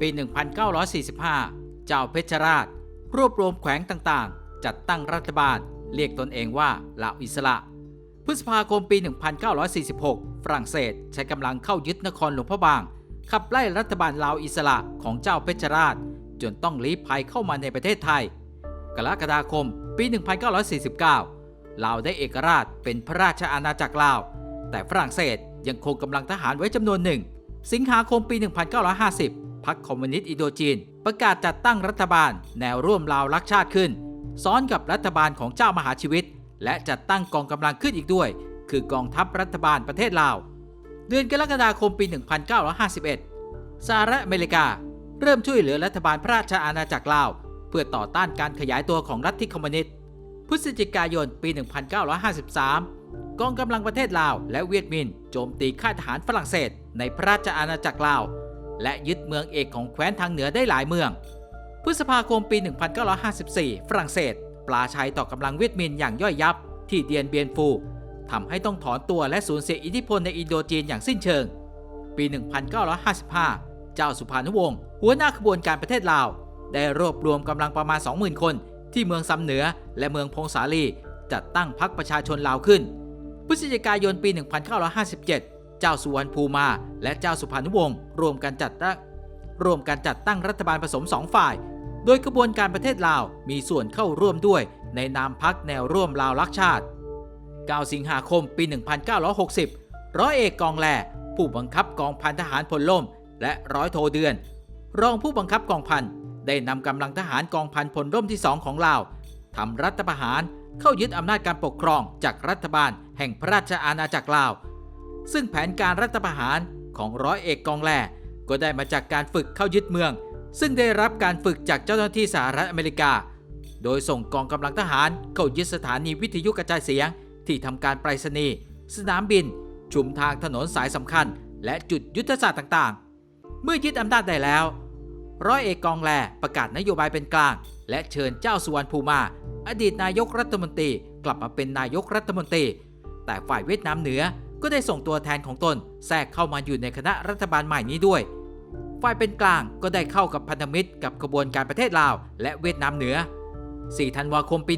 ปี 1945 เจ้าเพชรราช รวบรวมแขวงต่างๆ จัดตั้งรัฐบาล เรียกตนเองว่าลาวอิสระ พฤษภาคมปี 1946 ฝรั่งเศสใช้กำลังเข้ายึดนครหลวงพระบาง ขับไล่รัฐบาลลาวอิสระของเจ้าเพชรราช จนต้องลี้ภัยเข้ามาในประเทศไทย กรกฎาคมปี 1949 ลาวได้เอกราชเป็นพระราชอาณาจักรลาว แต่ฝรั่งเศสยังคงกำลังทหารไว้จำนวนหนึ่ง สิงหาคมปี 1950 พรรคคอมมิวนิสต์อินโดจีน ประกาศจัดตั้งรัฐบาลแนวร่วมลาวรักชาติขึ้น ซ้อนกับรัฐบาลของเจ้ามหาชีวิต และจัดตั้งกองกำลังขึ้นอีกด้วย คือกองทัพรัฐบาลประเทศลาว เดือนกรกฎาคมปี 1951 สหรัฐอเมริกา เริ่มช่วยเหลือรัฐบาลพระราชอาณาจักรลาว เพื่อต่อต้านการขยายตัวของรัฐที่คอมมิวนิสต์พฤศจิกายนปี 1953กองกำลังประเทศลาวและเวียดมินโจมตีค่ายทหารฝรั่งเศสในพระราชอาณาจักรลาว และยึดเมืองเอกของแคว้นทางเหนือได้หลายเมือง พฤษภาคมปี 1954 ฝรั่งเศสปลาชัยต่อกำลังเวียดมินอย่างย่อยยับ ที่เดียนเบียนฟูทำให้ต้องถอนตัวและสูญเสียอิทธิพลในอินโดจีนอย่างสิ้นเชิง ปี 1955 เจ้าสุภานุวงศ์หัวหน้าขบวนการประเทศลาว ได้รวบรวมกำลังประมาณ 20,000 คน ที่เมืองซำเหนือและเมืองพงสาลีจัดตั้งพรรคประชาชนลาวขึ้น พฤศจิกายนปี 1957 เจ้าสุวรรณภูมา และเจ้าสุภานุวงศ์รวมกันจัดตั้งรวมกันจัดตั้งรัฐบาลผสมสองฝ่าย โดยกระบวนการประเทศลาวมีส่วนเข้าร่วมด้วยในนามพักแนวร่วมลาวรักชาติ 9 สิงหาคมปี 1960 ร้อยเอกกองแลผู้บังคับกองพันทหารพลล่ม และร้อยโทเดือน รองผู้บังคับกองพันได้นำกำลังทหารกองพันพลร่มที่2ของลาวทำรัฐประหารเข้ายึดอำนาจการปกครองจากรัฐบาลแห่งพระราชอาณาจักรลาว ซึ่งแผนการรัฐประหารของร้อยเอกกองแลก็ได้มาจากการฝึกเข้ายึดเมือง ซึ่งได้รับการฝึกจากเจ้าหน้าที่สหรัฐอเมริกา โดยส่งกองกำลังทหารเข้ายึดสถานีวิทยุกระจายเสียง ที่ทำการไปรษณีย์สนามบิน ชุมทางถนนสายสำคัญ และจุดยุทธศาสตร์ต่างๆ เมื่อยึดอำนาจได้แล้ว ร้อยเอกกองแลประกาศนโยบายเป็นกลาง และเชิญเจ้าสุวรรณภูมา อดีตนายกรัฐมนตรีกลับมาเป็นนายกรัฐมนตรี แต่ฝ่ายเวียดนามเหนือ ก็ได้ส่งตัวแทนของตนแทรกเข้ามาอยู่ในคณะรัฐบาลใหม่นี้ด้วย ฝ่ายเป็นกลางก็ได้เข้ากับพันธมิตรกับกระบวนการประเทศลาวและเวียดนามเหนือ 4 ธันวาคมปี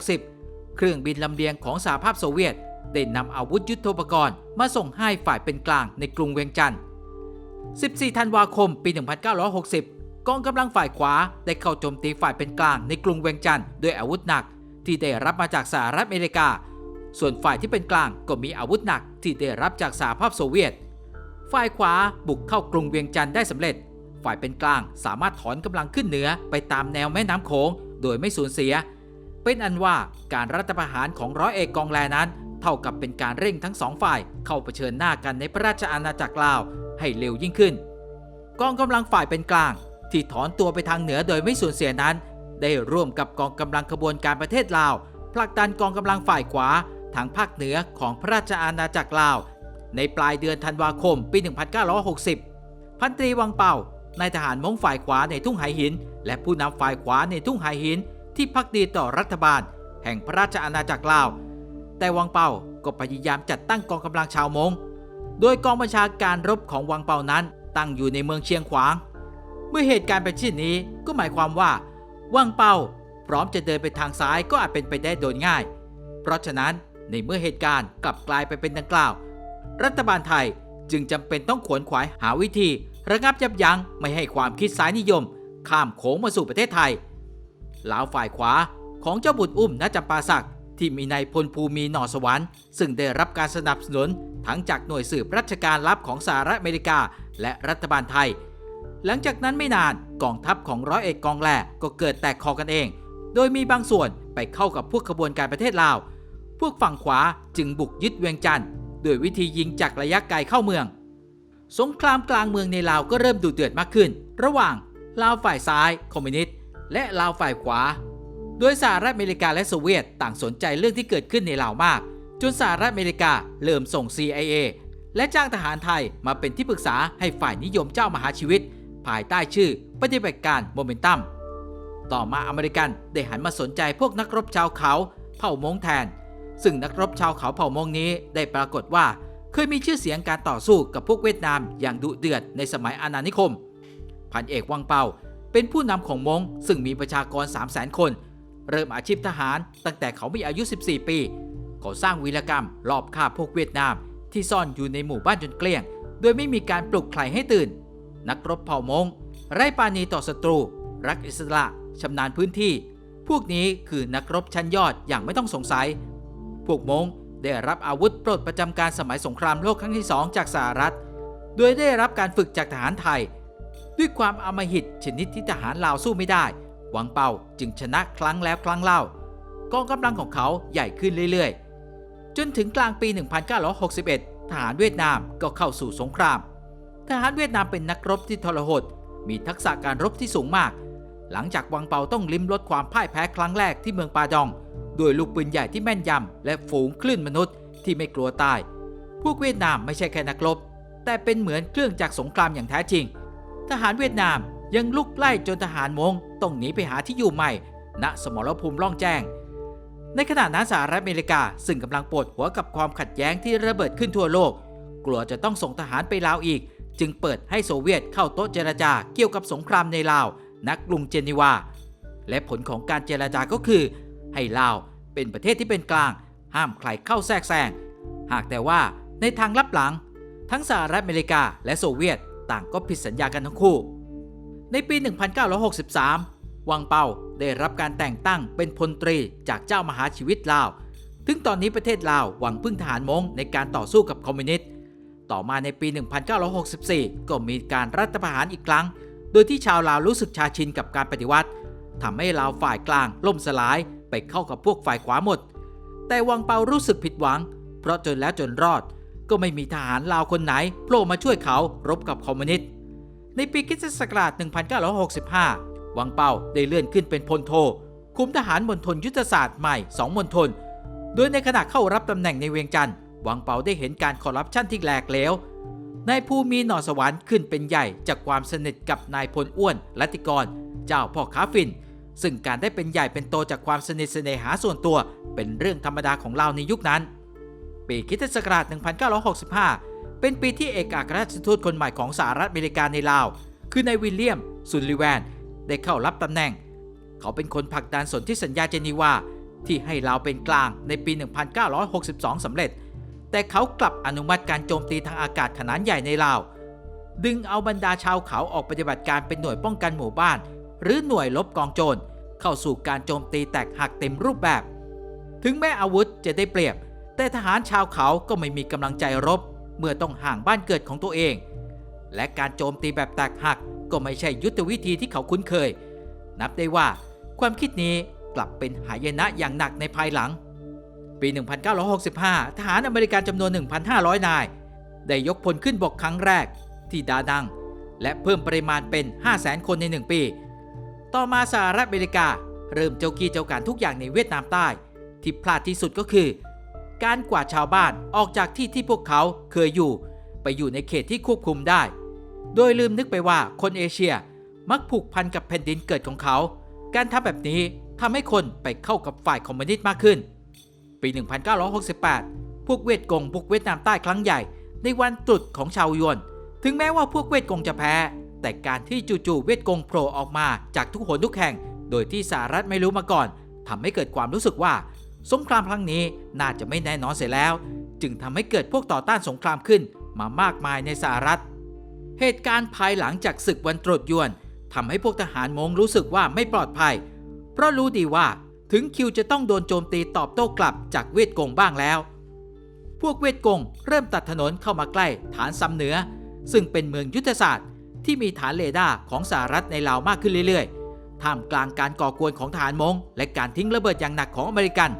1960 เครื่องบินลำเลียงของสหภาพโซเวียตได้นำอาวุธยุทโธปกรณ์มาส่งให้ฝ่ายเป็นกลางในกรุงเวียงจันทร์ 14 ธันวาคมปี 1960 กองกำลังฝ่ายขวาได้เข้าโจมตีฝ่ายเป็นกลางในกรุงเวียงจันทร์ด้วยอาวุธหนัก ที่ได้รับมาจากสหรัฐอเมริกา ส่วนฝ่ายที่เป็นกลางก็มีอาวุธหนักที่ได้รับจากสหภาพโซเวียต ฝ่ายขวาบุกเข้ากรุงเวียงจันทร์ได้สำเร็จ ฝ่ายเป็นกลางสามารถถอนกำลังขึ้นเหนือไปตามแนวแม่น้ำโขงโดยไม่สูญเสีย เป็นอันว่าการรัฐประหารของร้อยเอกกองแลนั้น เท่ากับเป็นการเร่งทั้งสองฝ่ายเข้าเผชิญหน้ากันในพระราชอาณาจักรลาวให้เร็วยิ่งขึ้น กองกำลังฝ่ายเป็นกลาง ที่ถอนตัวไปทางเหนือโดยไม่สูญเสียนั้น ได้ร่วมกับกองกำลังขบวนการประเทศลาวผลักดันกองกำลังฝ่ายขวา ทางภาคเหนือของพระราชอาณาจักรลาว ในปลายเดือนธันวาคมปี 1960 พันตรีวังเป่านายทหารมงฝ่ายขวาในทุ่งไหหิน และผู้นำฝ่ายขวาในทุ่งไหหิน ที่พักดีต่อรัฐบาล แห่งพระราชอาณาจักรลาว แต่วังเป่าก็พยายามจัดตั้งกองกำลังชาวมงโดยกองบัญชาการรบของวังเป่านั้น ตั้งอยู่ในเมืองเชียงขวาง เมื่อเหตุการณ์เป็นเช่นนี้ก็หมายความว่า วังเป่าพร้อมจะเดินไปทางซ้ายก็อาจเป็นไปได้โดยง่าย เพราะฉะนั้น ในเมื่อเหตุการณ์กลับกลายไปเป็นดังกล่าว รัฐบาลไทยจึงจำเป็นต้องขวนขวายหาวิธี ระงับยับยั้งไม่ให้ความคิดซ้ายนิยม ข้ามโขงมาสู่ประเทศไทยลาวฝ่ายขวาของเจ้าบุตรอุ้มณจำปาสักที่มีนายพลภูมิหน่อสวรรค์ซึ่งได้รับการสนับสนุนทั้งจากหน่วยสืบราชการลับของสหรัฐอเมริกา และรัฐบาลไทย หลังจากนั้นไม่นานกองทัพของร้อยเอกกองแหลก็เกิดแตกคอกันเอง โดยมีบางส่วนไปเข้ากับพวกขบวนการประเทศลาว พวกฝั่งขวาจึงบุกยึดเวียงจันทร์ด้วยวิธียิงจากระยะไกลเข้าเมือง สงครามกลางเมืองในลาวก็เริ่มดุเดือดมากขึ้น ระหว่างลาวฝ่ายซ้ายคอมมิวนิสต์และลาวฝ่ายขวา โดยสหรัฐอเมริกาและโซเวียตต่างสนใจเรื่องที่เกิดขึ้นในลาวมาก จนสหรัฐอเมริกาเริ่มส่ง CIA และจ้างทหารไทยมาเป็นที่ปรึกษาให้ฝ่ายนิยมเจ้ามหาชีวิต ภายใต้ชื่อปฏิบัติการโมเมนตัม ต่อมาอเมริกันได้หันมาสนใจพวกนักรบชาวเขา เผ่ามงแทน ซึ่งนักรบชาวเขาเผ่ามงนี้ได้ปรากฏว่า เคยมีชื่อเสียงการต่อสู้กับพวกเวียดนามอย่างดุเดือดในสมัยอาณานิคม พันเอกวังเปาเป็นผู้นำของมงซึ่งมีประชากร 3 0 0 0 0 0 คน เริ่มอาชีพทหารตั้งแต่เขามีอายุ 14 ปี เขาสร้างวีรกรรมลอบฆ่าพวกเวียดนาม ที่ซ่อนอยู่ในหมู่บ้านจนเกลี้ยง โดยไม่มีการปลุกใครให้ตื่น นักรบเผ่ามงไร้ปาณีต่อศัตรู รักอิสระชำนาญพื้นที่ พวกนี้คือนักรบชั้นยอดอย่างไม่ต้องสงสัย พวกมงได้รับอาวุธปลดประจำการสมัยสงครามโลกครั้งที่สองจากสหรัฐ โดยได้รับการฝึกจากทหารไทย ด้วยความอมหิตชนิดที่ทหารลาวสู้ไม่ได้ หวังเป่าจึงชนะครั้งแล้วครั้งเล่ากองกำลังของเขาใหญ่ขึ้นเรื่อยๆ จนถึงกลางปี 1961 ทหารเวียดนามก็เข้าสู่สงคราม ทหารเวียดนามเป็นนักรบที่ทรหด มีทักษะการรบที่สูงมาก หลังจากวังเปาต้องลิ้มรสความพ่ายแพ้ครั้งแรกที่เมืองปาดอง ด้วยลูกปืนใหญ่ที่แม่นยำและฝูงคลื่นมนุษย์ที่ไม่กลัวตาย พวกเวียดนามไม่ใช่แค่นักรบ แต่เป็นเหมือนเครื่องจักรสงครามอย่างแท้จริง ทหารเวียดนามยังลุกไล่จนทหารมงต้องหนีไปหาที่อยู่ใหม่ ณสมรภูมิล่องแจ้ง ในขณะนั้นสหรัฐอเมริกาซึ่งกำลังปวดหัวกับความขัดแย้งที่ระเบิดขึ้นทั่วโลก กลัวจะต้องส่งทหารไปลาวอีก จึงเปิดให้โซเวียตเข้าโต๊ะเจรจาเกี่ยวกับสงครามในลาว นักกรุงเจนีวาและผลของการเจรจาก็คือ ให้ลาว เป็นประเทศที่เป็นกลาง ห้ามใครเข้าแทรกแซง หากแต่ว่าในทางลับหลัง ทั้งสหรัฐอเมริกาและโซเวียตต่างก็ผิดสัญญากันทั้งคู่ ในปี 1963 วังเปาได้รับการแต่งตั้งเป็นพลตรีจากเจ้ามหาชีวิตลาว ถึงตอนนี้ประเทศลาวหวังพึ่งทหารมงในการต่อสู้กับคอมมิวนิสต์ ต่อมาในปี 1964 ก็มีการรัฐประหารอีกครั้ง โดยที่ชาวลาวรู้สึกชาชินกับการปฏิวัติทำให้ลาวฝ่ายกลางล่มสลาย ไปเข้ากับพวกฝ่ายขวาหมด แต่วังเปารู้สึกผิดหวัง เพราะจนแล้วจนรอด ก็ไม่มีทหารลาวคนไหนโผล่มาช่วยเขารบกับคอมมิวนิสต์ ในปีคิสตศักราช 1965 วังเปาได้เลื่อนขึ้นเป็นพลโท คุมทหารมณฑลยุทธศาสตร์ใหม่2มณฑล โดยในขณะเข้ารับตำแหน่งในเวียงจันทร์ วังเปาได้เห็นการคอร์รัปชันที่แหลกเหลวนายภูมีหน่อสวรรค์ขึ้นเป็นใหญ่จากความสนิทกับนายพลอ้วนลัติกร เจ้าพ่อค้าฝิ่น ซึ่งการได้เป็นใหญ่เป็นโตจากความสนิทสนหาส่วนตัว เป็นเรื่องธรรมดาของเราในยุคนั้น ปีคริสตศักราช 1965 เป็นปีที่เอกอัครราชทูตคนใหม่ของสหรัฐอเมริกาในลาว คือนายวิลเลียมซุนลิแวนได้เข้ารับตำแหน่ง เขาเป็นคนผลักดันสนธิสัญญาเจนีวาที่ให้ลาวเป็นกลางในปี 1962 สำเร็จ แต่เขากลับอนุมัติการโจมตีทางอากาศขนาดใหญ่ในลาว ดึงเอาบรรดาชาวเขาออกปฏิบัติการเป็นหน่วยป้องกันหมู่บ้าน หรือหน่วยลบกองโจรเข้าสู่การโจมตีแตกหักเต็มรูปแบบ ถึงแม้อาวุธจะได้เปรียบ แต่ทหารชาวเขาก็ไม่มีกำลังใจรบ เมื่อต้องห่างบ้านเกิดของตัวเอง และการโจมตีแบบแตกหักก็ไม่ใช่ยุทธวิธีที่เขาคุ้นเคย นับได้ว่าความคิดนี้กลับเป็นหายนะอย่างหนักในภายหลัง ปี 1965 ทหารอเมริกันจำนวน 1,500 นาย ได้ยกพลขึ้นบกครั้งแรกที่ดาดัง และเพิ่มปริมาณเป็น 500,000 คนใน 1 ปี ต่อมาสหรัฐอเมริกา เริ่มเจ้ากี้เจ้าการทุกอย่างในเวียดนามใต้ ที่พลาดที่สุดก็คือ การกวาดชาวบ้านออกจากที่ที่พวกเขาเคยอยู่ ไปอยู่ในเขตที่ควบคุมได้ โดยลืมนึกไปว่าคนเอเชียมักผูกพันกับแผ่นดินเกิดของเขา การทำแบบนี้ทำให้คนไปเข้ากับฝ่ายคอมมิวนิสต์มากขึ้น ปี 1968 พวกเวียดกงบุกเวียดนามใต้ครั้งใหญ่ในวันตรุษของชาวยวน ถึงแม้ว่าพวกเวียดกงจะแพ้ แต่การที่จู่ๆเวียดกงโผล่ออกมาจากทุกหนทุกแห่ง โดยที่สหรัฐไม่รู้มาก่อนทำให้เกิดความรู้สึกว่า สงครามครั้งนี้น่าจะไม่แน่นอนเสียแล้ว จึงทำให้เกิดพวกต่อต้านสงครามขึ้นมามากมายในสหรัฐ เหตุการณ์ภายหลังจากศึกวันตรุษยวนทำให้พวกทหารมงรู้สึกว่าไม่ปลอดภัย เพราะรู้ดีว่าถึงคิวจะต้องโดนโจมตีตอบโต้กลับจากเวียดกงบ้างแล้ว พวกเวียดกงเริ่มตัดถนนเข้ามาใกล้ฐานซ้ำเหนือ ซึ่งเป็นเมืองยุทธศาสตร์ ที่มีฐานเรดาร์ของสหรัฐในลาวมากขึ้นเรื่อยๆ ท่ามกลางการก่อกวนของทหารมงและการทิ้งระเบิดอย่างหนักของอเมริกัน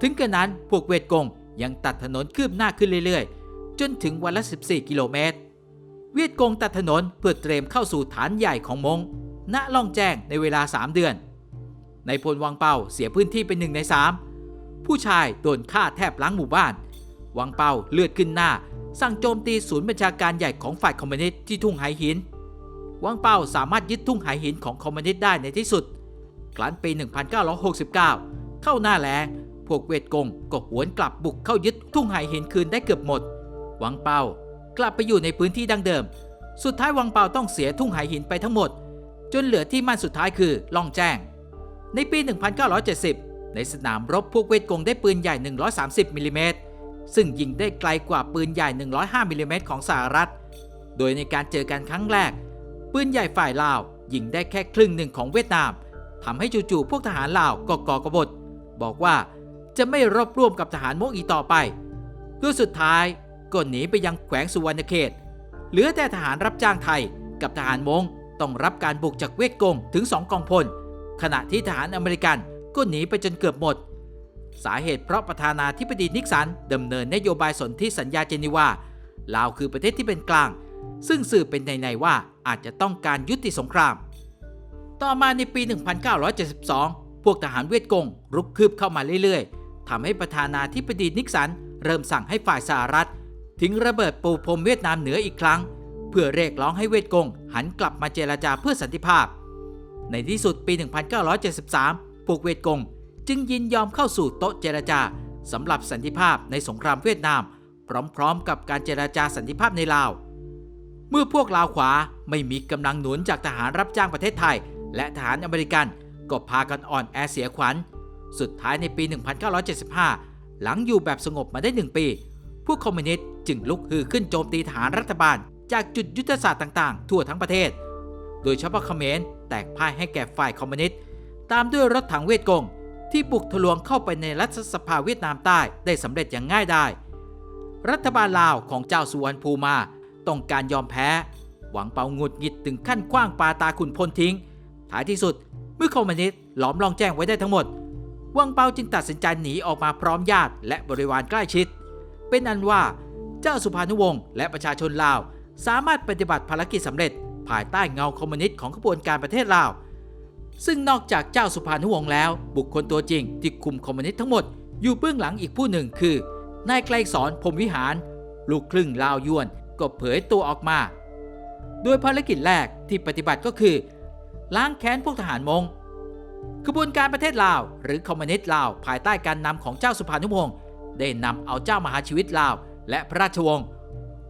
ถึงกระนั้นพวกเวียดกงยังตัดถนนคืบหน้าขึ้นเรื่อยๆ จนถึงวันละ 14 กิโลเมตร เวียดกงตัดถนนเพื่อเตรียมเข้าสู่ฐานใหญ่ของมงณล่องแจ้งในเวลา 3 เดือน ในพลวังเปาเสียพื้นที่เป็นหนึ่งใน 3 ผู้ชายโดนฆ่าแทบล้างหมู่บ้าน วังเปาเลือดขึ้นหน้า สั่งโจมตีศูนย์บัญชาการใหญ่ของฝ่ายคอมมิวนิสต์ที่ทุ่งไหหิน วังเปาสามารถยึดทุ่งไหหินของคอมมิวนิสต์ได้ในที่สุด กลันปี 1969 เข้าหน้าแล้งพวกเวทกงก็หวนกลับบุกเข้ายึดทุ่งไหหินคืนได้เกือบหมด วังเปากลับไปอยู่ในพื้นที่ดังเดิม สุดท้ายวังเปาต้องเสียทุ่งไหหินไปทั้งหมด จนเหลือที่มั่นสุดท้ายคือล่องแจ้ง ในปี 1970 ในสนามรบพวกเวทกงได้ปืนใหญ่ 130มิลลิเมตร ซึ่งยิงได้ไกลกว่าปืนใหญ่ 105มิลลิเมตรของสหรัฐ โดยในการเจอกันครั้งแรก ปืนใหญ่ฝ่ายลาว ยิงได้แค่ครึ่งหนึ่งของเวียดนามทำให้จู่ๆพวกทหารลาวก็ก่อกบฏ บอกว่าจะไม่รบร่วมกับทหารมงอีกต่อไปด้วยสุดท้ายก็หนีไปยังแขวงสุวรรณเขต เหลือแต่ทหารรับจ้างไทยกับทหารมงต้องรับการบุกจากเวียดกงถึงสองกองพล ขณะที่ทหารอเมริกันก็หนีไปจนเกือบหมด สาเหตุเพราะประธานาธิบดีนิกสันดำเนินนโยบายสนธิสัญญาเจนีวาลาวคือประเทศที่เป็นกลาง ซึ่งสื่อเป็นในๆว่าอาจจะต้องการยุติสงคราม ต่อมาในปี 1972 พวกทหารเวียดกงรุกคืบเข้ามาเรื่อยๆทำให้ประธานาธิบดีนิกสันเริ่มสั่งให้ฝ่ายสหรัฐ ทิ้งระเบิดปูพรมเวียดนามเหนืออีกครั้ง เพื่อเรียกร้องให้เวียดกงหันกลับมาเจรจาเพื่อสันติภาพ ในที่สุดปี 1973 พวกเวียดกง จึงยินยอมเข้าสู่โต๊ะเจรจาสำหรับสันติภาพในสงครามเวียดนาม พร้อมๆ กับการเจรจาสันติภาพในลาว เมื่อพวกลาวขวาไม่มีกำลังหนุนจากทหารรับจ้างประเทศไทย และทหารอเมริกันก็พากันอ่อนแอเสียขวัญ สุดท้ายในปี 1975 หลังอยู่แบบสงบมาได้หนึ่งปี พวกคอมมิวนิสต์จึงลุกฮือขึ้นโจมตีทหารรัฐบาล จากจุดยุทธศาสตร์ต่างๆ ทั่วทั้งประเทศ โดยเฉพาะเขมรแตกพ่ายให้แก่ฝ่ายคอมมิวนิสต์ตามด้วยรถถังเวียดกง ที่บุกทะลวงเข้าไปในรัฐสภาเวียดนามใต้ได้สำเร็จอย่างง่ายไดายรัฐบาลลาวของเจ้าสุวรรณภูมาต้องการยอมแพ้ หวังเปาหงุดหงิดถึงขั้นคว้างปาตาขุนพลทิ้ง ท้ายที่สุดเมื่อคอมมิวนิสต์หลอมลองแจ้งไว้ได้ทั้งหมด วังเปาจึงตัดสินใจหนีออกมาพร้อมญาติและบริวารใกล้ชิด เป็นอันว่าเจ้าสุภานุวงศ์และประชาชนลาว สามารถปฏิบัติภารกิจสำเร็จ ภายใต้เงาคอมมิวนิสต์ของขบวนการประเทศลาว ซึ่งนอกจากเจ้าสุภานุวงศ์แล้ว บุคคลตัวจริงที่คุมคอมมิวนิสต์ทั้งหมด อยู่เบื้องหลังอีกผู้หนึ่งคือนายไกลสอนพรมวิหาร ลูกครึ่งลาวยวนก็เผยตัวออกมา โดยภารกิจแรกที่ปฏิบัติก็คือ ล้างแค้นพวกทหารมงขบวนการประเทศลาว หรือคอมมิวนิสต์ลาวภายใต้การนำของเจ้าสุภานุวงศ์ได้นำเอาเจ้ามหาชีวิตลาว และพระราชวงศ์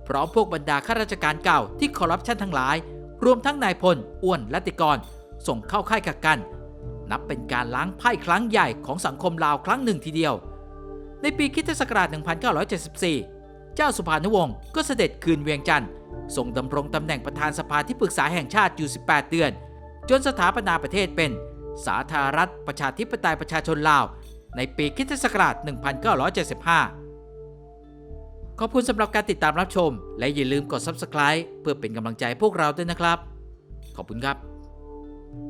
พร้อมพวกบรรดาข้าราชการเก่าที่คอร์รัปชันทั้งหลาย รวมทั้งนายพลอ้วนและติกร ส่งเข้าค่ายกักกัน นับเป็นการล้างไพ่ครั้งใหญ่ของสังคมลาวครั้งหนึ่งทีเดียว ในปีคริสตศักราช 1974 เจ้าสุภานุวงศ์ก็เสด็จคืนเวียงจันทร์ทรงดำรงตำแหน่งประธานสภาที่ปรึกษาแห่งชาติอยู่ 18 เดือน จนสถาปนาประเทศเป็น สาธารณรัฐประชาธิปไตยประชาชนลาว ในปีคริสตศักราช 1975ขอบคุณสำหรับการติดตามรับชม และอย่าลืมกด Subscribe เพื่อเป็นกำลังใจพวกเราด้วยนะครับ ขอบคุณครับ